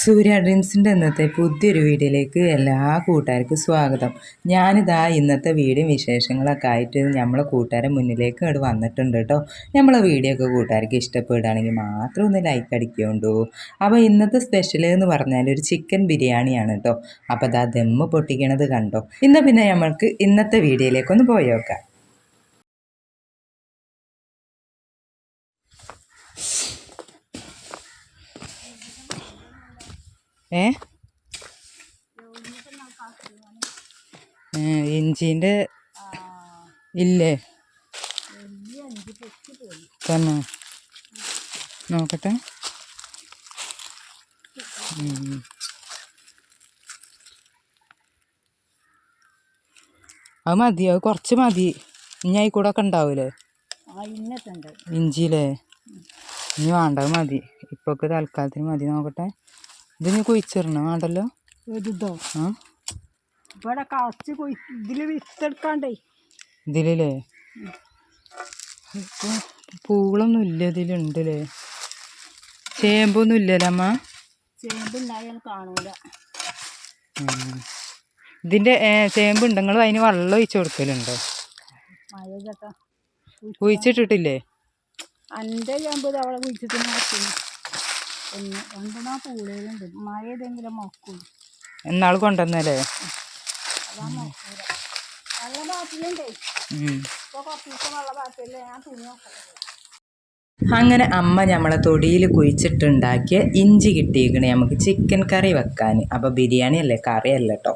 സൂര്യ ഡ്രീംസിന്റെ ഇന്നത്തെ പുതിയൊരു വീഡിയോയിലേക്ക് എല്ലാ കൂട്ടുകാർക്കും സ്വാഗതം. ഞാനിതാ ഇന്നത്തെ വീഡിയോ വിശേഷങ്ങളൊക്കെ ആയിട്ട് നമ്മളെ കൂട്ടുകാരെ മുന്നിലേക്ക് ഇങ്ങോട്ട് വന്നിട്ടുണ്ട് കേട്ടോ. നമ്മളെ വീഡിയോ ഒക്കെ കൂട്ടുകാർക്ക് ഇഷ്ടപ്പെടുകയാണെങ്കിൽ മാത്രം ഒന്ന് ലൈക്ക് അടിക്കുകൊണ്ടു അപ്പോൾ ഇന്നത്തെ സ്പെഷ്യൽ എന്ന് പറഞ്ഞാൽ ഒരു ചിക്കൻ ബിരിയാണിയാണ് കേട്ടോ. അപ്പോൾ അതാ ദമ്മ് പൊട്ടിക്കണത് കണ്ടോ? ഇന്ന് പിന്നെ നമ്മൾക്ക് ഇന്നത്തെ വീഡിയോയിലേക്കൊന്ന് പോയി ഏ? ഇഞ്ചിന്റെ ഇല്ലേ? തന്നെ. നോക്കട്ടെ. അത് മതി അത് കുറച്ച് മതി. ഇനി ആയിക്കൂടെ ഒക്കെ ഉണ്ടാവൂലേ ഇഞ്ചിയിലേ ഇനി വേണ്ടത് മതി. ഇപ്പൊക്ക് തൽക്കാലത്തിന് മതി നോക്കട്ടെ. ഇത് ഇനി കുഴിച്ചിടണം വേണ്ടല്ലോ? ഇതോ ഇവിടെ കളച്ച് ഇതിൽ വിത്തെടുക്കാണ്ടേ. ഇതിലല്ലേ? ഇപ്പൊ പൂളൊന്നും ഇല്ല ഇതിലുണ്ടല്ലേ? ചേമ്പൊന്നും ഇല്ലല്ലമ്മ ചേമ്പുണ്ടായാൽ കാണൂല. ഉം. ഇതിന്റെ ചേമ്പ് ഉണ്ടെങ്കിൽ അതിന് വെള്ളം ഒഴിച്ചു കൊടുക്കലുണ്ടോ? ഒഴിച്ചിട്ടിട്ടില്ലേ എന്റെ ചേമ്പ് അവിടെ കുഴിച്ചിട്ട് ഒന്ന് രണ്ടെണ്ണ പൂളയിലുണ്ട് മഴ ഏതെങ്കിലും മൊക്കുള്ളൂ എന്നാൾ കൊണ്ടുവന്നല്ലേ വെള്ളം കുറച്ച് ദിവസം വെള്ളം ഞാൻ തുണി അങ്ങനെ അമ്മ നമ്മളെ തൊടിയിൽ കുഴിച്ചിട്ടുണ്ടാക്കിയ ഇഞ്ചി കിട്ടിയിരിക്കണ നമുക്ക് ചിക്കൻ കറി വെക്കാൻ അപ്പോൾ ബിരിയാണി അല്ലേ? കറി അല്ല കേട്ടോ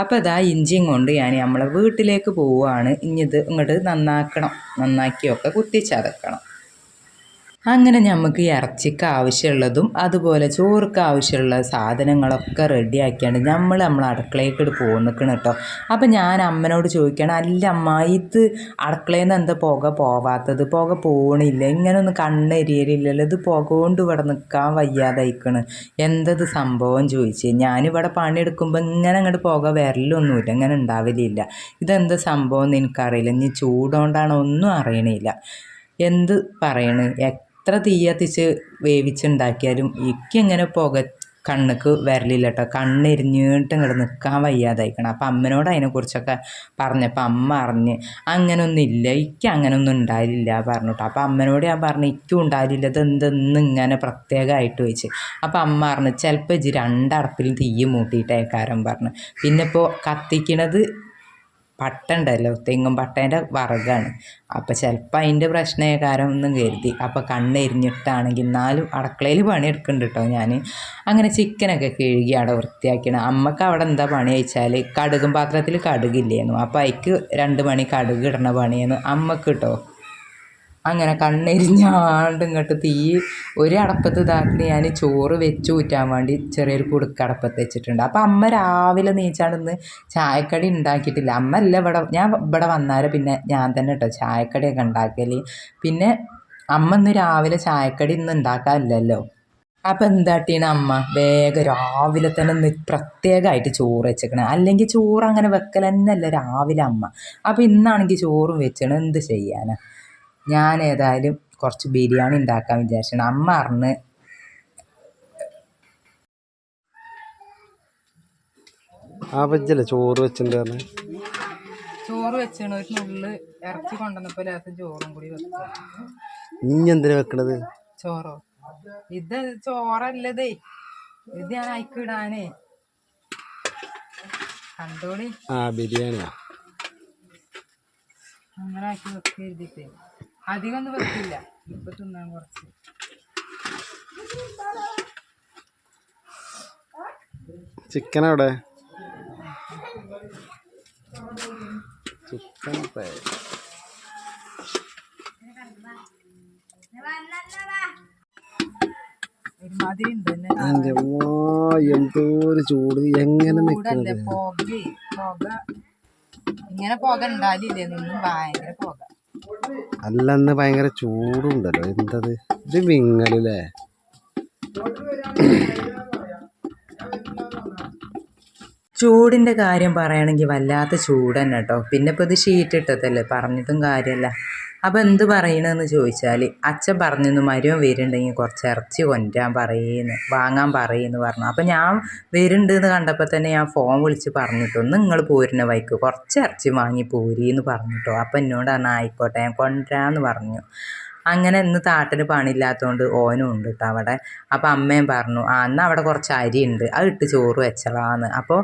അപ്പോൾ ഇതാ ഇഞ്ചിയും കൊണ്ട് ഞാൻ നമ്മളെ വീട്ടിലേക്ക് പോവുകയാണ് ഇനി ഇത് ഇങ്ങോട്ട് നന്നാക്കണം. നന്നാക്കിയൊക്കെ കുത്തിച്ചതക്കണം. അങ്ങനെ നമുക്ക് ഇറച്ചിക്ക് ആവശ്യമുള്ളതും അതുപോലെ ചോറുക്ക് ആവശ്യമുള്ള സാധനങ്ങളൊക്കെ റെഡിയാക്കിയാണ് നമ്മൾ നമ്മൾ അടുക്കളയ്ക്ക് പോകുന്നിക്കണം കേട്ടോ അപ്പം ഞാൻ അമ്മനോട് ചോദിക്കണം അല്ല അമ്മ ഇത് അടുക്കളയിൽ നിന്ന് എന്താ പുക പോവാത്തത്? പുക പോകണില്ല ഇങ്ങനെ ഒന്ന് ഇത് പുക കൊണ്ട് ഇവിടെ നിൽക്കാൻ വയ്യാതായിക്കണ്. എന്തത് സംഭവം? ചോദിച്ച്. ഞാനിവിടെ പണിയെടുക്കുമ്പോൾ ഇങ്ങനെ അങ്ങോട്ട് പുക വരലൊന്നുമില്ല ഇങ്ങനെ ഉണ്ടാവലില്ല. ഇതെന്ത് സംഭവം എന്ന് എനിക്കറിയില്ല. ഇനി ചൂടുകൊണ്ടാണോ ഒന്നും അറിയണില്ല. എന്ത് പറയണ്? എത്ര തീ കത്തിച്ച് വേവിച്ചുണ്ടാക്കിയാലും എനിക്കിങ്ങനെ പുക കണ്ണുക്ക് വരലില്ല കേട്ടോ കണ്ണെരിഞ്ഞിട്ട് ഇങ്ങോട്ട് നിൽക്കാൻ വയ്യാതായിക്കണം. അപ്പം അമ്മനോട് അതിനെക്കുറിച്ചൊക്കെ പറഞ്ഞപ്പോൾ അമ്മ അറിഞ്ഞ് അങ്ങനൊന്നും ഇല്ല എനിക്ക് അങ്ങനൊന്നും ഉണ്ടായില്ല പറഞ്ഞു കേട്ടോ അപ്പം അമ്മനോട് ഞാൻ പറഞ്ഞു എനിക്കും ഉണ്ടായില്ല ഇതെന്തെന്ന് ഇങ്ങനെ പ്രത്യേകമായിട്ട് വെച്ച്? അപ്പം അമ്മ പറഞ്ഞു ചിലപ്പോൾ ഇജ്ജ് രണ്ടടപ്പിൽ തീ മൂട്ടിയിട്ടേക്കാരം പറഞ്ഞു. പിന്നെ ഇപ്പോൾ കത്തിക്കണത് പട്ട ഉണ്ടല്ലോ തെങ്ങും പട്ടേന്റെ വറകാണ്. അപ്പോൾ ചിലപ്പോൾ അതിന്റെ പ്രശ്നകാരം എന്നും കരുതി. അപ്പോൾ കണ്ണെരിഞ്ഞിട്ടാണെങ്കിൽ എന്നാലും അടുക്കളയിൽ പണിയെടുക്കുന്നുണ്ട് കേട്ടോ ഞാൻ അങ്ങനെ ചിക്കനൊക്കെ കഴുകി അവിടെ വൃത്തിയാക്കിയാണ്. അമ്മയ്ക്ക് അവിടെ എന്താ പണി വെച്ചാൽ കടുകും പാത്രത്തിൽ കടുകില്ലേന്നു. അപ്പോൾ അതിക്ക് രണ്ട് മണി കടുക് ഇടണ പണിയെന്ന് അമ്മയ്ക്ക് കേട്ടോ അങ്ങനെ കണ്ണെരിഞ്ഞാണ്ട് ഇങ്ങോട്ട് തീ ഒരു അടപ്പത്ത് ഇതാക്കി ഞാൻ ചോറ് വെച്ച് ഊറ്റാൻ വേണ്ടി ചെറിയൊരു കുടുക്ക അടപ്പത്ത് വെച്ചിട്ടുണ്ട്. അപ്പം അമ്മ രാവിലെ നീച്ചാണെന്ന് ചായക്കടി ഉണ്ടാക്കിയിട്ടില്ല. അമ്മ അല്ല ഇവിടെ ഞാൻ ഇവിടെ വന്നാലും പിന്നെ ഞാൻ തന്നെ കേട്ടോ ചായക്കടിയൊക്കെ ഉണ്ടാക്കൽ പിന്നെ അമ്മ ഇന്ന് രാവിലെ ചായക്കടി ഇന്ന് ഉണ്ടാക്കാറില്ലല്ലോ അപ്പം എന്താട്ടീണ് അമ്മ? വേഗം രാവിലെ തന്നെ പ്രത്യേകമായിട്ട് ചോറ് വെച്ചേക്കണം. അല്ലെങ്കിൽ ചോറ് അങ്ങനെ വെക്കൽ തന്നെയല്ല രാവിലെ അമ്മ. അപ്പം ഇന്നാണെങ്കിൽ ചോറും വെച്ചണം എന്ത് ചെയ്യാനാ? ഞാൻ ഏതായാലും കുറച്ച് ബിരിയാണി ഉണ്ടാക്കാൻ വിചാരിച്ചാണ് അമ്മ അറിഞ്ഞ് ആ ചോറ് വെച്ചിട്ടുണ്ട് ചോറ് വെച്ചാണ്. ഒരു നുള്ള് ഇറച്ചി കൊണ്ടുവന്നപ്പോ ലേശം ചോറും കൂടി ഇനി എന്തിനാ വെക്കണത്? ചോറോ? ഇത് ചോറല്ലതേ. ഇത് ഞാൻ അയക്കിടാനേ. കണ്ടോളി. ആ ബിരിയാണിയാ. അങ്ങനെ ആക്കി വെക്ക എഴുതിട്ടേ അധികം ഒന്നും വെക്കില്ല. ഇപ്പൊ തിന്നാൻ കുറച്ച്. ചിക്കൻ അവിടെ ചിക്കൻ ഫ്രൈ എന്തോ ഒരു ചൂട്. എങ്ങനെ നിൽക്കുന്നത് പുക. ഇങ്ങനെ പോകണ്ടാലില്ലേ നിന്നും ഭയങ്കര പുക. അല്ല അന്ന് ഭയങ്കര ചൂടുണ്ടല്ലോ. എന്തത്? ഇത് വിങ്ങലല്ലേ? ചൂടിന്റെ കാര്യം പറയുകയാണെങ്കിൽ വല്ലാത്ത ചൂട് കേട്ടോ പിന്നെ ഇപ്പോൾ ഇത് ഷീറ്റ് ഇട്ടതല്ലേ പറഞ്ഞിട്ടും കാര്യമല്ല അപ്പോൾ എന്ത് പറയണമെന്ന് ചോദിച്ചാൽ അച്ഛൻ പറഞ്ഞെന്ന് മരുവൻ വരുന്നുണ്ടെങ്കിൽ കുറച്ച് ഇറച്ചി കൊണ്ടാൻ പറയുന്നു വാങ്ങാൻ പറയുന്ന പറഞ്ഞു. അപ്പോൾ ഞാൻ വരുന്നുണ്ട് എന്ന് കണ്ടപ്പോൾ തന്നെ ഞാൻ ഫോൺ വിളിച്ച് പറഞ്ഞിട്ടൊന്ന് നിങ്ങൾ പോരുന്ന വൈക്ക് കുറച്ച് ഇറച്ചി വാങ്ങി പോരീന്ന് പറഞ്ഞിട്ടോ. അപ്പം എന്നോട് പറഞ്ഞാൽ ആയിക്കോട്ടെ ഞാൻ കൊണ്ടരാന്ന് പറഞ്ഞു. അങ്ങനെ ഇന്ന് താട്ടിന് പണിയില്ലാത്തതുകൊണ്ട് ഓനും ഉണ്ട് കേട്ടോ അവിടെ. അപ്പോൾ അമ്മയും പറഞ്ഞു ആ എന്നാൽ അവിടെ കുറച്ച് അരി ഉണ്ട്. അത് ഇട്ട് ചോറ് വെച്ചളാന്ന്. അപ്പോൾ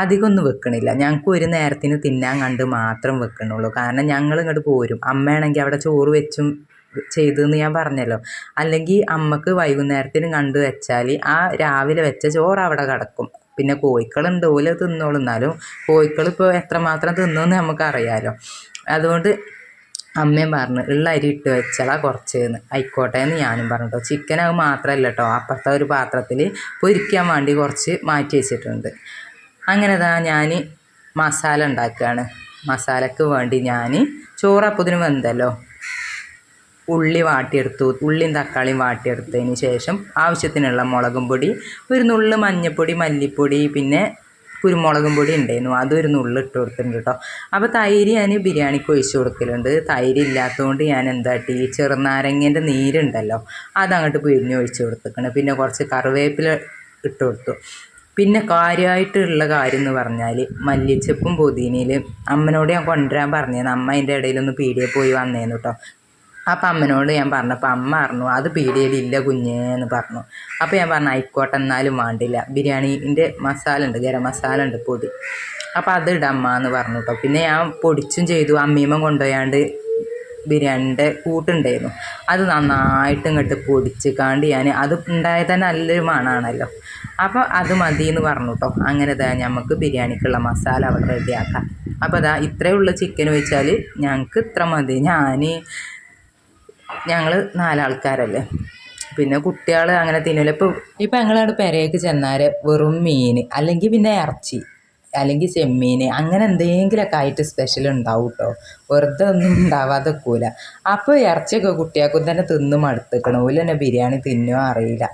അധികമൊന്നും വെക്കണില്ല. ഞങ്ങൾക്ക് ഒരു നേരത്തിന് തിന്നാൻ കണ്ട് മാത്രം വെക്കണുള്ളൂ. കാരണം ഞങ്ങൾ ഇങ്ങോട്ട് പോരും. അമ്മയാണെങ്കിൽ അവിടെ ചോറ് വെച്ചും ചെയ്തെന്ന് ഞാൻ പറഞ്ഞല്ലോ. അല്ലെങ്കിൽ അമ്മയ്ക്ക് വൈകുന്നേരത്തിന് കണ്ടു വെച്ചാൽ ആ രാവിലെ വെച്ച ചോറ് അവിടെ കിടക്കും. പിന്നെ കോഴിക്കളുണ്ട് ഓല തിന്നോളും. എന്നാലും കോഴിക്കൾ ഇപ്പോൾ എത്രമാത്രം തിന്നുമെന്ന് നമുക്കറിയാലോ അതുകൊണ്ട് അമ്മയും പറഞ്ഞു ഉള്ള അരി ഇട്ട് വെച്ചളാ കുറച്ചേന്ന്. ആയിക്കോട്ടെ എന്ന് ഞാനും പറഞ്ഞു കേട്ടോ ചിക്കൻ അത് മാത്രമല്ല കേട്ടോ അപ്പുറത്തെ ഒരു പാത്രത്തിൽ പൊരിക്കാൻ വേണ്ടി കുറച്ച് മാറ്റി വെച്ചിട്ടുണ്ട്. അങ്ങനെ ഇതാ ഞാൻ മസാല ഉണ്ടാക്കുകയാണ് മസാലക്ക് വേണ്ടി ഞാൻ ചോറപ്പത്തിന് വെന്തല്ലോ. ഉള്ളി വാട്ടിയെടുത്തു. ഉള്ളിയും തക്കാളിയും വാട്ടിയെടുത്തതിന് ശേഷം ആവശ്യത്തിനുള്ള മുളകും പൊടി ഒരു നുള്ളു മഞ്ഞൾപ്പൊടി മല്ലിപ്പൊടി പിന്നെ കുരുമുളകും പൊടി ഉണ്ടായിരുന്നു അതൊരു നുള്ള് ഇട്ട് കൊടുത്തിട്ടുണ്ട് കേട്ടോ അപ്പോൾ തൈര് ഞാൻ ബിരിയാണിക്ക് ഒഴിച്ചു കൊടുക്കലുണ്ട്. തൈര് ഇല്ലാത്തതുകൊണ്ട് ഞാൻ എന്താ ഈ ചെറുനാരങ്ങേന്റെ നീരുണ്ടല്ലോ. അതങ്ങോട്ട് പിഴിഞ്ഞ് ഒഴിച്ചു കൊടുത്തിട്ടുണ്ട് പിന്നെ കുറച്ച് കറിവേപ്പില ഇട്ട് കൊടുത്തു. പിന്നെ കാര്യമായിട്ടുള്ള കാര്യം എന്ന് പറഞ്ഞാൽ മല്ലിച്ചപ്പും പുതിനയിൽ അമ്മനോട് ഞാൻ കൊണ്ടുവരാൻ പറഞ്ഞേന്ന് അമ്മ അതിന്റെ ഇടയിലൊന്ന് പീടിയെ പോയി വന്നേന്ന് കേട്ടോ അപ്പം അമ്മനോട് ഞാൻ പറഞ്ഞപ്പോൾ അമ്മ പറഞ്ഞു അത് പീടികയിലില്ല കുഞ്ഞേ എന്ന് പറഞ്ഞു. അപ്പോൾ ഞാൻ പറഞ്ഞു ആയിക്കോട്ടെ എന്നാലും വേണ്ടില്ല. ബിരിയാണീന്റെ മസാല ഉണ്ട് ഗരം മസാല ഉണ്ട് പൊടി. അപ്പോൾ അത് ഇടമ്മ എന്ന് പറഞ്ഞു കേട്ടോ പിന്നെ ഞാൻ പൊടിച്ചും ചെയ്തു. അമ്മീമ്മ കൊണ്ടുപോയാണ്ട് ബിരിയാണിന്റെ കൂട്ടുണ്ടായിരുന്നു. അത് നന്നായിട്ട് ഇങ്ങോട്ട് പൊടിച്ച് കാണ്ട് ഞാൻ അത് ഉണ്ടായത് തന്നെ നല്ലൊരു മണമാണല്ലോ അപ്പോൾ അത് മതി എന്ന് പറഞ്ഞു കേട്ടോ അങ്ങനെ ഇതാ നമുക്ക് ബിരിയാണിക്കുള്ള മസാല അവിടെ റെഡിയാക്കാം. അപ്പോൾ അതാ ഇത്രയേ ഉള്ളൂ ചിക്കൻ വെച്ചാൽ ഞങ്ങൾക്ക് ഇത്ര മതി. ഞാൻ ഞങ്ങൾ നാലാൾക്കാരല്ലേ. പിന്നെ കുട്ടികൾ അങ്ങനെ തിന്നില്ല ഇപ്പോൾ ഇപ്പം ഞങ്ങളവിടെ പെരയൊക്കെ ചെന്നാൽ വെറും മീൻ അല്ലെങ്കിൽ പിന്നെ ഇറച്ചി അല്ലെങ്കിൽ ചെമ്മീൻ അങ്ങനെ എന്തെങ്കിലുമൊക്കെ ആയിട്ട് സ്പെഷ്യൽ ഉണ്ടാവും കേട്ടോ വെറുതെ ഒന്നും ഉണ്ടാവാതെ കൂല അപ്പോൾ ഇറച്ചിയൊക്കെ കുട്ടികൾക്കും തന്നെ തിന്ന് മടുത്തിക്കണം? ഓൽ തന്നെ ബിരിയാണി തിന്നോ അറിയില്ല.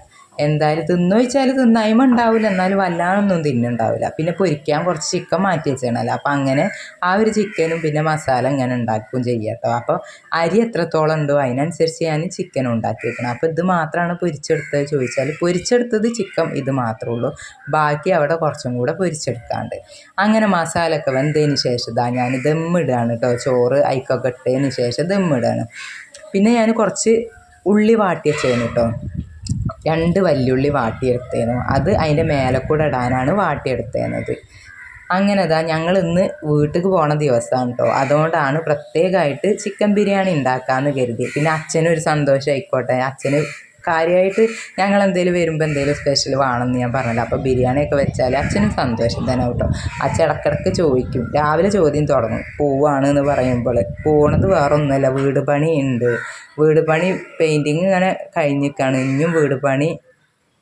എന്തായാലും തിന്നു വെച്ചാൽ തിന്നായ്മ ഉണ്ടാവില്ല എന്നാലും വല്ലാതൊന്നും തിന്നുണ്ടാവില്ല പിന്നെ പൊരിക്കാൻ കുറച്ച് ചിക്കൻ മാറ്റി വെച്ചേണല്ലോ അപ്പം അങ്ങനെ ആ ഒരു ചിക്കനും പിന്നെ മസാല ഇങ്ങനെ ഉണ്ടാക്കുകയും ചെയ്യാം കേട്ടോ. അപ്പോൾ അരി എത്രത്തോളം ഉണ്ടോ അതിനനുസരിച്ച് ഞാൻ ചിക്കൻ ഉണ്ടാക്കി വെക്കണം. അപ്പോൾ ഇത് മാത്രമാണ് പൊരിച്ചെടുത്തത് ചോദിച്ചാൽ പൊരിച്ചെടുത്തത് ചിക്കൻ ഇത് മാത്രമേ ഉള്ളൂ. ബാക്കി അവിടെ കുറച്ചും കൂടെ പൊരിച്ചെടുക്കാണ്ട്. അങ്ങനെ മസാല ഒക്കെ വെന്തതിന് ശേഷം ഇതാ ഞാൻ ദമ്മിടുകയാണ് കേട്ടോ. ചോറ് അയിക്കൊക്കെ ഇട്ടതിന് ശേഷം ദമ്മിടുകയാണ് പിന്നെ ഞാൻ കുറച്ച് ഉള്ളി വാട്ടി വെച്ചേന് കേട്ടോ. രണ്ട് വല്യുള്ളി വാട്ടിയെടുത്തേനു. അത് അതിന്റെ മേലെ കൂടെ ഇടാനാണ് വാട്ടിയെടുത്തേനത്. അങ്ങനെ അതാ ഞങ്ങൾ ഇന്ന് വീട്ടിലേക്ക് പോണ ദിവസമാണ് കേട്ടോ അതുകൊണ്ടാണ് പ്രത്യേകമായിട്ട് ചിക്കൻ ബിരിയാണി ഉണ്ടാക്കാമെന്ന് കരുതി. പിന്നെ അച്ഛനും ഒരു സന്തോഷം ആയിക്കോട്ടെ അച്ഛന് കാര്യമായിട്ട് ഞങ്ങൾ എന്തെങ്കിലും വരുമ്പോൾ എന്തെങ്കിലും സ്പെഷ്യൽ വേണമെന്ന് ഞാൻ പറഞ്ഞല്ലോ. അപ്പോൾ ബിരിയാണിയൊക്കെ വെച്ചാൽ അച്ഛനും സന്തോഷം തന്നെ കേട്ടോ. അച്ഛൻ ഇടക്കിടക്ക് ചോദിക്കും. രാവിലെ ചോദ്യം തുടങ്ങും. പോവാണ് എന്ന് പറയുമ്പോൾ പോണത് വേറെ ഒന്നുമല്ല വീട് പണി ഉണ്ട് വീട് പണി പെയിന്റിങ് ഇങ്ങനെ കഴിഞ്ഞിരിക്കുകയാണ് ഇനിയും വീട് പണി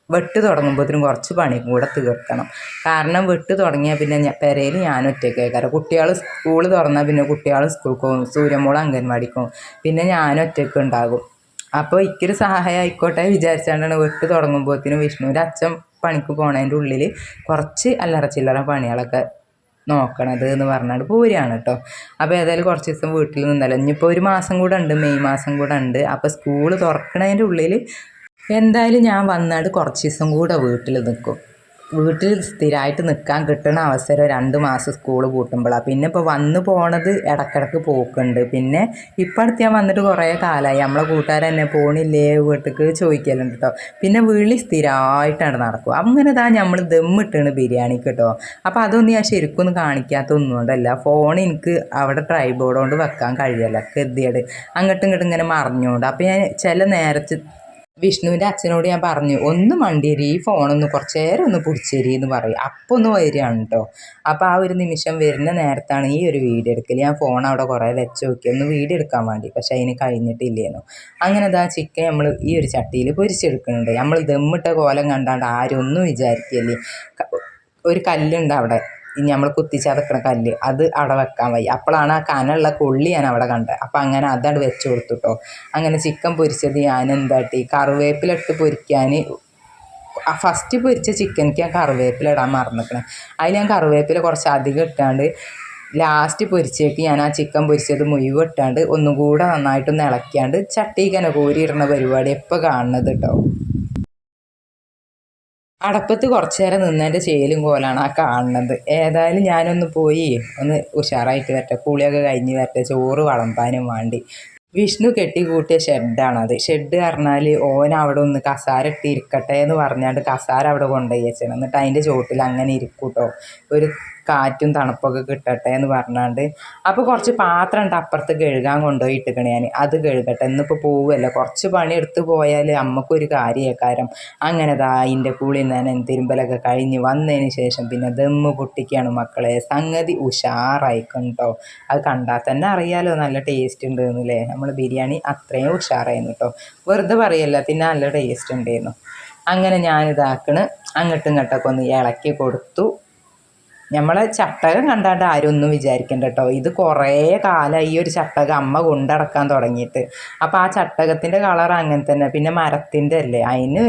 വെട്ട് തുടങ്ങുമ്പോഴത്തേനും കുറച്ച് പണി കൂടെ തീർക്കണം. കാരണം വെട്ട് തുടങ്ങിയാൽ പിന്നെ ഞാൻ പെരയിൽ ഞാൻ ഒറ്റയ്ക്ക് കാരണം കുട്ടികൾ സ്കൂൾ തുറന്നാൽ പിന്നെ കുട്ടികൾ സ്കൂൾക്ക് പോകും. സൂര്യമോൾ അംഗൻവാടിക്ക് പിന്നെ ഞാൻ ഒറ്റയ്ക്ക് ഉണ്ടാകും. അപ്പോൾ ഇക്കൊരു സഹായം ആയിക്കോട്ടെ വിചാരിച്ചാണ്ടാണ് വെട്ട് തുടങ്ങുമ്പോഴത്തേനും വിഷ്ണുവിന്റെ അച്ഛൻ പണിക്ക് പോണതിന്റെ ഉള്ളിൽ കുറച്ച് അല്ലറ ചില്ലറ പണികളൊക്കെ നോക്കണത് എന്ന് പറഞ്ഞാൽ പോരുകയാണ് കേട്ടോ. അപ്പോൾ ഏതായാലും കുറച്ച് ദിവസം വീട്ടിൽ നിന്നല്ലോ. ഇനിയിപ്പോൾ ഒരു മാസം കൂടെ ഉണ്ട് മെയ് മാസം കൂടെ ഉണ്ട്. അപ്പോൾ സ്കൂൾ തുറക്കണതിന്റെ ഉള്ളിൽ എന്തായാലും ഞാൻ വന്നാട് കുറച്ച് ദിവസം കൂടെ വീട്ടിൽ നിൽക്കും വീട്ടിൽ സ്ഥിരമായിട്ട് നിൽക്കാൻ കിട്ടുന്ന അവസരം രണ്ട് മാസം സ്കൂൾ പൂട്ടുമ്പോഴാണ് പിന്നെ ഇപ്പോൾ വന്ന് പോണത് ഇടക്കിടക്ക് പോക്കുണ്ട്. പിന്നെ ഇപ്പം അടുത്ത് ഞാൻ വന്നിട്ട് കുറേ കാലമായി നമ്മളെ കൂട്ടുകാർ തന്നെ പോണില്ലേ വീട്ടിലേക്ക് ചോദിക്കലുണ്ട് കേട്ടോ പിന്നെ വിളി സ്ഥിരമായിട്ടാണ് നടക്കുക. അങ്ങനെ താ നമ്മൾ ദമ്മിട്ടാണ് ബിരിയാണിക്ക് കേട്ടോ അപ്പോൾ അതൊന്നും ഞാൻ ശരിക്കും ഒന്നും കൊണ്ടല്ല. ഫോൺ എനിക്ക് അവിടെ ട്രൈബോർഡ് കൊണ്ട് വെക്കാൻ കഴിയല്ല. കെതിയത് അങ്ങോട്ടും ഇങ്ങോട്ടും ഇങ്ങനെ മറിഞ്ഞുകൊണ്ട് അപ്പോൾ ഞാൻ ചില നേരത്ത് വിഷ്ണുവിന്റെ അച്ഛനോട് ഞാൻ പറഞ്ഞു ഒന്ന് മണ്ടിരി ഈ ഫോണൊന്ന് കുറച്ച് നേരം ഒന്ന് പിടിച്ചേരി എന്ന് പറയും. അപ്പോൾ ഒന്ന് വരികയാണ് കേട്ടോ അപ്പോൾ ആ ഒരു നിമിഷം വരുന്ന നേരത്താണ് ഈ ഒരു വീഡിയോ എടുക്കൽ ഞാൻ ഫോൺ അവിടെ കുറേ വെച്ച് നോക്കി ഒന്ന് വീഡിയോ എടുക്കാൻ വേണ്ടി പക്ഷെ അതിന് കഴിഞ്ഞിട്ടില്ലേനു അങ്ങനെ അതാ ചിക്കൻ നമ്മൾ ഈ ഒരു ചട്ടിയിൽ പൊരിച്ചെടുക്കുന്നുണ്ട്. നമ്മൾ ദമ്മിട്ട കോലം കണ്ടാണ്ട് ആരും ഒന്നും വിചാരിക്കല്ലേ? ഒരു കല്ലുണ്ട് അവിടെ. ഇനി നമ്മൾ കുത്തിച്ചതക്കണ കല്ല് അത് അവിടെ വെക്കാൻ വയ്യ. അപ്പോഴാണ് ആ കനുള്ള കൊള്ളി ഞാൻ അവിടെ കണ്ടത്. അപ്പം അങ്ങനെ അതാണ് വെച്ച് കൊടുത്തു കേട്ടോ അങ്ങനെ ചിക്കൻ പൊരിച്ചത് ഞാൻ എന്താട്ടി? കറിവേപ്പിലിട്ട് പൊരിക്കാൻ ഫസ്റ്റ് പൊരിച്ച ചിക്കനിക്ക് ഞാൻ കറിവേപ്പില ഇടാൻ മറന്നിക്കണം. അതിൽ ഞാൻ കറിവേപ്പില കുറച്ച് അധികം ഇട്ടാണ്ട് ലാസ്റ്റ് പൊരിച്ചേക്ക് ഞാൻ ആ ചിക്കൻ പൊരിച്ചത് മുഴുവൻ ഇട്ടാണ്ട് ഒന്നും കൂടെ നന്നായിട്ടൊന്ന് ഇളക്കിയാണ്ട് ചട്ടിക്കനെ കോരിയിടുന്ന പരിപാടി എപ്പോൾ കാണുന്നത് കേട്ടോ അടപ്പത്ത് കുറച്ചു നേരം നിന്നതിന്റെ ചേലും കോലാണ് ആ കാണുന്നത്. ഏതായാലും ഞാനൊന്ന് പോയി ഒന്ന് ഉഷാറായിട്ട് വരട്ടെ. കുളിയൊക്കെ കഴിഞ്ഞ് വരട്ടെ. ചോറ് വളമ്പാനും വേണ്ടി. വിഷ്ണു കെട്ടിക്കൂട്ടിയ ഷെഡാണത്. ഷെഡ് പറഞ്ഞാൽ ഓൻ അവിടെ ഒന്ന് കസാര ഇട്ട് ഇരിക്കട്ടെ എന്ന് പറഞ്ഞാണ്ട് കസാര അവിടെ കൊണ്ടുപോയി വെച്ചാണ് എന്നിട്ട് അതിന്റെ ചോട്ടിൽ അങ്ങനെ ഇരിക്കൂട്ടോ. ഒരു കാറ്റും തണുപ്പൊക്കെ കിട്ടട്ടെ എന്ന് പറഞ്ഞാണ്ട്. അപ്പോൾ കുറച്ച് പാത്രം ഉണ്ട് അപ്പുറത്ത് കഴുകാൻ കൊണ്ടുപോയി ഇട്ടിക്കണേ ഞാൻ അത് കഴുകട്ടെ. ഇന്നിപ്പോൾ പോവുമല്ലോ കുറച്ച് പണി എടുത്ത് പോയാൽ അമ്മക്കൊരു കാര്യക്കാരം അങ്ങനെ ദാ അതിന്റെ കൂളി തന്നെ തിരുമ്പലൊക്കെ കഴിഞ്ഞ് വന്നതിന് ശേഷം പിന്നെ ദമ്മ് കുട്ടിക്കാണ് മക്കളെ. സംഗതി ഉഷാറായിക്കും കേട്ടോ അത് കണ്ടാൽ തന്നെ അറിയാലോ. നല്ല ടേസ്റ്റ് ഉണ്ട് എന്നല്ലേ നമ്മൾ ബിരിയാണി അത്രയും ഉഷാറായിരുന്നു കേട്ടോ വെറുതെ പറയല്ല പിന്നെ നല്ല ടേസ്റ്റ് ഉണ്ടായിരുന്നു അങ്ങനെ ഞാനിതാക്കണ്. അങ്ങോട്ടും ഇങ്ങോട്ടൊക്കെ ഒന്ന് ഇളക്കി കൊടുത്തു. നമ്മളെ ചട്ടകം കണ്ടാണ്ട് ആരും ഒന്നും വിചാരിക്കണ്ട കേട്ടോ ഇത് കുറേ കാലമായി ഈ ഒരു ചട്ടകം അമ്മ കൊണ്ടടക്കാൻ തുടങ്ങിയിട്ട്. അപ്പോൾ ആ ചട്ടകത്തിന്റെ കളർ അങ്ങനെ തന്നെ. പിന്നെ മരത്തിന്റെ അല്ലേ? അതിന്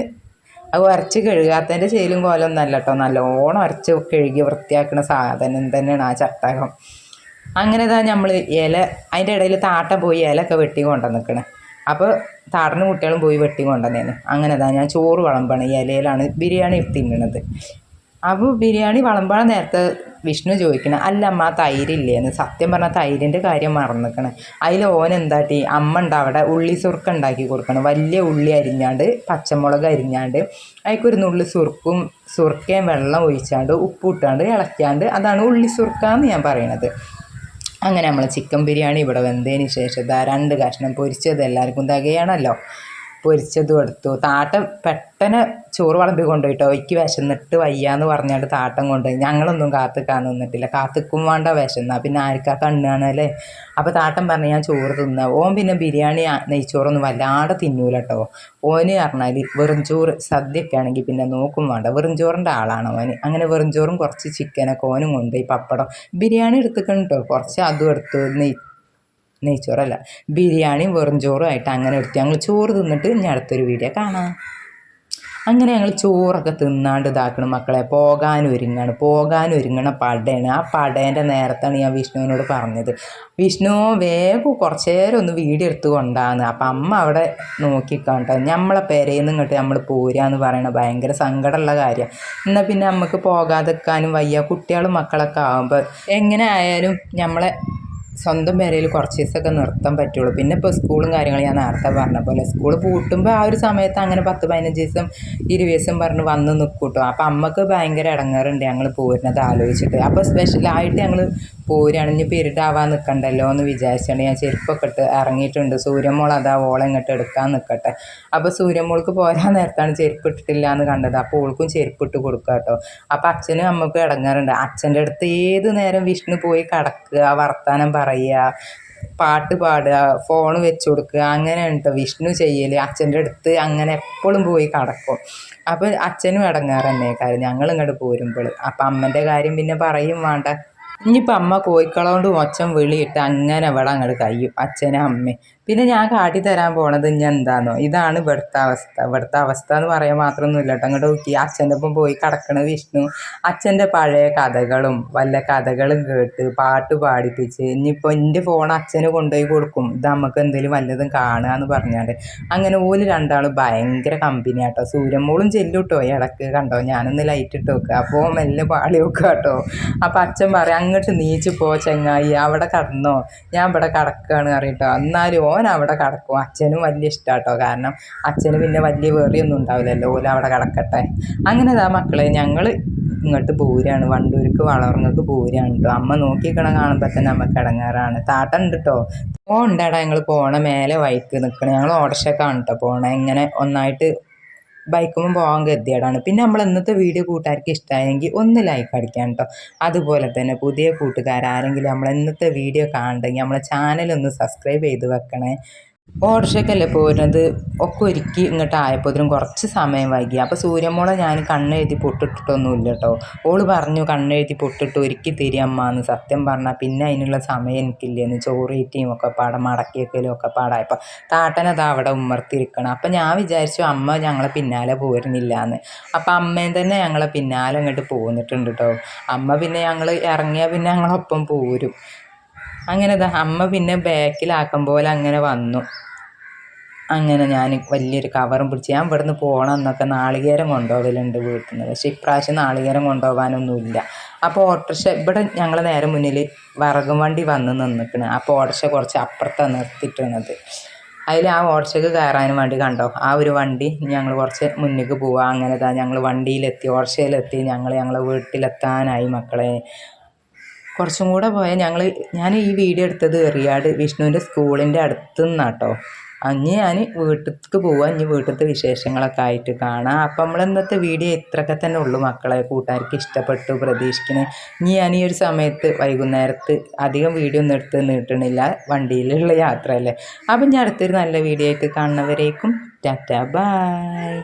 അത് ഉരച്ച് കഴുകാത്തതിന്റെ ശൈലും കോലൊന്നും അല്ല കേട്ടോ നല്ലോണം ഉരച്ച് കഴുകി വൃത്തിയാക്കുന്ന സാധനം തന്നെയാണ് ആ ചട്ടകം. അങ്ങനെ ഇതാ നമ്മൾ ഇല അതിന്റെ ഇടയിൽ താട്ട പോയി ഇലയൊക്കെ വെട്ടി കൊണ്ടു കൊണ്ടുവന്നിക്കണേ അപ്പോൾ താടനും കുട്ടികളും പോയി വെട്ടി കൊണ്ടുവന്നേന് അങ്ങനെ ഇതാ ഞാൻ ചോറ് വിളമ്പാണ്. ഇലയിലാണ് ബിരിയാണി തിന്നണത്. അപ്പോൾ ബിരിയാണി വളമ്പാൻ നേരത്തെ വിഷ്ണു ചോദിക്കണം അല്ല അമ്മ ആ തൈരില്ലേന്ന് സത്യം പറഞ്ഞാൽ തൈരിന്റെ കാര്യം മറന്നിക്കണേ. അതിൽ ഓൻ എന്താട്ടി? അമ്മ ഉണ്ട് അവിടെ ഉള്ളി സുർക്ക ഉണ്ടാക്കി കൊടുക്കണം. വലിയ ഉള്ളി അരിഞ്ഞാണ്ട് പച്ചമുളക് അരിഞ്ഞാണ്ട് അതിൽക്കൊരു നുള്ളി സുർക്കും സുർക്കയും വെള്ളം ഒഴിച്ചാണ്ട് ഉപ്പ് ഇട്ടാണ്ട് ഇളക്കാണ്ട് അതാണ് ഉള്ളി സുർക്ക എന്ന് ഞാൻ പറയണത്. അങ്ങനെ നമ്മൾ ചിക്കൻ ബിരിയാണി ഇവിടെ വെന്തതിന് ശേഷം രണ്ട് കഷ്ണം പൊരിച്ചത് എല്ലാവർക്കും തികയാണല്ലോ. പൊരിച്ചതും എടുത്തു. താട്ടം പെട്ടെന്ന് ചോറ് വിളമ്പി കൊണ്ടുപോയിട്ടോ. എനിക്ക് വിശന്നിട്ട് വയ്യാന്ന് പറഞ്ഞാണ്ട് താട്ടം കൊണ്ടുപോയി. ഞങ്ങളൊന്നും കാത്തുക്കാൻ നിന്നിട്ടില്ല. കാത്തുക്കും വേണ്ട വിശന്നാ. പിന്നെ ആർക്കാ കണ്ണാണല്ലേ അപ്പോൾ താട്ടം പറഞ്ഞ് ഞാൻ ചോറ് തിന്ന. ഓൻ പിന്നെ ബിരിയാണി നെയ്ച്ചോറൊന്നും വല്ലാതെ തിന്നൂല കേട്ടോ ഓന് പറഞ്ഞാൽ വെറും ചോറ് സദ്യയൊക്കെ ആണെങ്കിൽ പിന്നെ നോക്കും വേണ്ട. വെറും ചോറിന്റെ ആളാണ് ഓന്. അങ്ങനെ വെറും ചോറും കുറച്ച് ചിക്കനൊക്കെ ഓനും കൊണ്ടുപോയി പപ്പടം. ബിരിയാണി എടുത്തിക്കണം കേട്ടോ കുറച്ച് അതും എടുത്തു. നെയ് നെയ്ച്ചോറല്ല. ബിരിയാണിയും വെറും ചോറും ആയിട്ട് അങ്ങനെ എടുത്ത് ഞങ്ങൾ ചോറ് തിന്നിട്ട് ഇനി അടുത്തൊരു വീഡിയോ കാണാം. അങ്ങനെ ഞങ്ങൾ ചോറൊക്കെ തിന്നാണ്ട് ഇതാക്കണം മക്കളെ. പോകാൻ ഒരുങ്ങാണ്. പോകാൻ ഒരുങ്ങണ പടയാണ്. ആ പടേന്റെ നേരത്താണ് ഞാൻ വിഷ്ണുവിനോട് പറഞ്ഞത്. വിഷ്ണു വേഗം കുറച്ച് നേരം ഒന്ന് വീഡിയോ എടുത്ത് കൊണ്ടാന്ന്. അപ്പം അമ്മ അവിടെ നോക്കിക്കാട്ടോ. നമ്മളെ നിന്ന് ഇങ്ങോട്ട് നമ്മൾ പോരാന്ന് പറയണ ഭയങ്കര സങ്കടമുള്ള കാര്യമാണ് എന്നാൽ പിന്നെ നമുക്ക് പോകാതെക്കാനും വയ്യ. കുട്ടികളും മക്കളൊക്കെ ആകുമ്പോൾ എങ്ങനെ ആയാലും നമ്മളെ സ്വന്തം പേരയിൽ കുറച്ച് ദിവസമൊക്കെ നിർത്താൻ പറ്റുള്ളൂ. പിന്നെ ഇപ്പോൾ സ്കൂളും കാര്യങ്ങളും ഞാൻ നേരത്തെ പറഞ്ഞ പോലെ സ്കൂൾ പൂട്ടുമ്പോൾ ആ ഒരു സമയത്ത് അങ്ങനെ പത്ത് പതിനഞ്ച് ദിവസം ഇരുപത് ദിവസം പറഞ്ഞ് വന്ന് നിൽക്കൂട്ടോ അപ്പോൾ അപ്പം അമ്മയ്ക്ക് ഭയങ്കര ഇടങ്ങാറുണ്ട് ഞങ്ങൾ പോരുന്നത് ആലോചിച്ചിട്ട്. അപ്പോൾ സ്പെഷ്യലായിട്ട് ഞങ്ങൾ പോരുകയാണ് ഇനി പെരുടാവാൻ നിൽക്കണ്ടല്ലോ എന്ന് വിചാരിച്ചാണ് ഞാൻ ചെരുപ്പൊക്കെ ഇട്ട് ഇറങ്ങിയിട്ടുണ്ട്. സൂര്യമോൾ അതാ ഓളെ ഇങ്ങോട്ട് എടുക്കാൻ നിൽക്കട്ടെ അപ്പോൾ സൂര്യമോൾക്ക് പോരാൻ നേരത്താണ് ചെരുപ്പ് ഇട്ടിട്ടില്ല എന്ന് കണ്ടത്. അപ്പോൾ ഓൾക്കും ചെരുപ്പ് ഇട്ട് കൊടുക്കുക കേട്ടോ അപ്പോൾ അച്ഛനും അമ്മക്കും ഇടങ്ങാറുണ്ട്. അച്ഛന്റെ അടുത്ത് ഏത് നേരം വിഷ്ണു പോയി കിടക്കുക വർത്താനം പറയുക പാട്ട് പാടുക ഫോൺ വെച്ച് കൊടുക്കുക അങ്ങനെ കേട്ടോ വിഷ്ണു ചെയ്യൽ അച്ഛന്റെ അടുത്ത് അങ്ങനെ എപ്പോഴും പോയി കടക്കും. അപ്പോൾ അച്ഛനും ഇടങ്ങാറ് കാര്യം ഞങ്ങൾ ഇങ്ങോട്ട് പോരുമ്പോൾ അപ്പം അമ്മന്റെ കാര്യം പിന്നെ പറയും വേണ്ട. ഇനിയിപ്പോൾ അമ്മ കോഴിക്കളോണ്ട് ഒച്ചം വിളിയിട്ട് അങ്ങനെ ഇവിടെ അങ്ങോട്ട് കഴിയും അച്ഛനും അമ്മയും പിന്നെ ഞാൻ കാട്ടി തരാൻ പോണത് ഇനി എന്താണോ ഇതാണ് ഇവിടുത്തെ അവസ്ഥ. എന്ന് പറയാൻ മാത്രമൊന്നുമില്ല കേട്ടോ. അങ്ങോട്ട് നോക്കി. അച്ഛന്റെ ഒപ്പം പോയി കിടക്കണ വിഷ്ണു അച്ഛന്റെ പഴയ കഥകളും വല്ല കഥകളും കേട്ട് പാട്ട് പാടിപ്പിച്ച് ഇനിയിപ്പോൾ എന്റെ ഫോൺ അച്ഛന് കൊണ്ടുപോയി കൊടുക്കും. ഇത് നമുക്ക് എന്തെങ്കിലും വല്ലതും കാണുക എന്ന് പറഞ്ഞാണ്ട്. അങ്ങനെ ഓൽ രണ്ടാളും ഭയങ്കര കമ്പനി ആട്ടോ. സൂര്യമോളും ചെല്ലും കേട്ടോ ഇടയ്ക്ക് കണ്ടോ? ഞാനൊന്ന് ലൈറ്റ് ഇട്ട് വെക്കുക അപ്പോൾ മെല്ലെ പാളി വെക്കുക കേട്ടോ. അപ്പോൾ അച്ഛൻ പറയും അങ്ങോട്ട് നീച്ച് പോ ചെങ്ങായി. അവിടെ കടന്നോ. ഞാൻ ഇവിടെ കിടക്കുകയാണ് അറിയട്ടോ എന്നാലും ഓൻ അവിടെ കിടക്കും. അച്ഛനും വലിയ ഇഷ്ടാട്ടോ. കാരണം അച്ഛന് പിന്നെ വലിയ വേറിയൊന്നും ഉണ്ടാവില്ലല്ലോ. ഓല അവിടെ കിടക്കട്ടെ. അങ്ങനെ ഇതാ മക്കളെ ഞങ്ങൾ ഇങ്ങോട്ട് പോരാണ്. വണ്ടൂർക്ക് വളർങ്ങൾക്ക് പോരാണ് കേട്ടോ അമ്മ നോക്കിക്കണ കാണുമ്പോൾ തന്നെ നമുക്ക് ഇടങ്ങാറാണ്. താട്ടുണ്ട് കേട്ടോ ഓ ഞങ്ങൾ പോണ മേലെ വൈക്ക് നിൽക്കണം ഞങ്ങൾ ഓടശക്കാണ് കേട്ടോ പോണേ. ഇങ്ങനെ ഒന്നായിട്ട് ബൈക്കുമ്പോൾ പോകാൻ ഗതികേടാണ് പിന്നെ നമ്മൾ ഇന്നത്തെ വീഡിയോ കൂട്ടുകാർക്ക് ഇഷ്ടമായെങ്കിൽ ഒന്ന് ലൈക്ക് അടിക്കാൻ കേട്ടോ അതുപോലെ തന്നെ പുതിയ കൂട്ടുകാരാരെങ്കിലും നമ്മൾ ഇന്നത്തെ വീഡിയോ കാണണമെങ്കിൽ നമ്മളെ ചാനൽ ഒന്ന് സബ്സ്ക്രൈബ് ചെയ്ത് വെക്കണേ. ഓട്ടർഷയ്ക്കല്ലേ പോരുന്നത്? ഒക്കെ ഒരുക്കി ഇങ്ങോട്ട് ആയപ്പോതിനും കുറച്ച് സമയം വൈകി. അപ്പോൾ സൂര്യമോളെ ഞാൻ കണ്ണെഴുതി പൊട്ടിട്ടിട്ടൊന്നുമില്ല കേട്ടോ ഓൾ പറഞ്ഞു കണ്ണെഴുതി പൊട്ടിട്ട് ഒരുക്കി തരിയമ്മാന്ന് സത്യം പറഞ്ഞാൽ പിന്നെ അതിനുള്ള സമയം എനിക്കില്ലേന്ന് ചോറേറ്റിയും ഒക്കെ പാടെ മടക്കിയൊക്കെയും ഒക്കെ പാടായപ്പോൾ താട്ടനത് അവിടെ ഉമ്മർത്തിരിക്കണം അപ്പം ഞാൻ വിചാരിച്ചു അമ്മ ഞങ്ങളെ പിന്നാലെ പോരുന്നില്ല എന്ന് അപ്പം അമ്മയും തന്നെ ഞങ്ങളെ പിന്നാലെ അങ്ങോട്ട് പോന്നിട്ടുണ്ട് കേട്ടോ അമ്മ പിന്നെ ഞങ്ങൾ ഇറങ്ങിയാൽ പിന്നെ ഞങ്ങളൊപ്പം പോരും. അങ്ങനെ അമ്മ പിന്നെ ബാക്കിലാക്കും പോലെ അങ്ങനെ വന്നു. അങ്ങനെ ഞാൻ വലിയൊരു കവറും പിടിച്ച് ഞാൻ ഇവിടുന്ന് പോകണം എന്നൊക്കെ നാളികേരം കൊണ്ടുപോകലുണ്ട് വീട്ടിൽ നിന്ന് പക്ഷേ ഇപ്രാവശ്യം നാളികേരം കൊണ്ടുപോകാനൊന്നുമില്ല. അപ്പോൾ ഓട്ടോറിക്ഷ ഇവിടെ ഞങ്ങൾ നേരെ മുന്നിൽ വറകും വണ്ടി വന്ന് നിന്നിക്കണ്. അപ്പോൾ ഓട്ടോറിക്ഷ കുറച്ച് അപ്പുറത്താണ് നിർത്തിയിട്ടത് അതിൽ ആ ഓട്ടോറിക്ഷയ്ക്ക് കയറാനും വേണ്ടി കണ്ടോ? ആ ഒരു വണ്ടി ഞങ്ങൾ കുറച്ച് മുന്നിലേക്ക് പോവുക അങ്ങനെ ഞങ്ങൾ വണ്ടിയിലെത്തി ഓട്ടോറിക്ഷയിലെത്തി ഞങ്ങൾ ഞങ്ങളെ വീട്ടിലെത്താനായി മക്കളെ. കുറച്ചും കൂടെ പോയാൽ ഞങ്ങൾ ഞാൻ ഈ വീഡിയോ എടുത്തത് എറിയാട് വിഷ്ണുവിന്റെ സ്കൂളിന്റെ അടുത്ത് നിന്നാട്ടോ അഞ്ഞ് ഞാൻ വീട്ടിലേക്ക് പോവാം ഇനി വീട്ടിലത്തെ വിശേഷങ്ങളൊക്കെ ആയിട്ട് കാണാം. അപ്പം നമ്മൾ ഇന്നത്തെ വീഡിയോ ഇത്രയൊക്കെ തന്നെ ഉള്ളൂ. മക്കളെ കൂട്ടുകാർക്ക് ഇഷ്ടപ്പെട്ടു പ്രതീക്ഷിക്കണേ. ഇനി ഞാൻ ഈ ഒരു സമയത്ത് വൈകുന്നേരത്ത് അധികം വീഡിയോ ഒന്നും എടുത്ത് നീട്ടണില്ല. വണ്ടിയിലുള്ള യാത്രയല്ലേ. അപ്പം ഞാൻ അടുത്തൊരു നല്ല വീഡിയോ ആയിട്ട് കാണുന്നവരേക്കും ടാറ്റ ബായ്.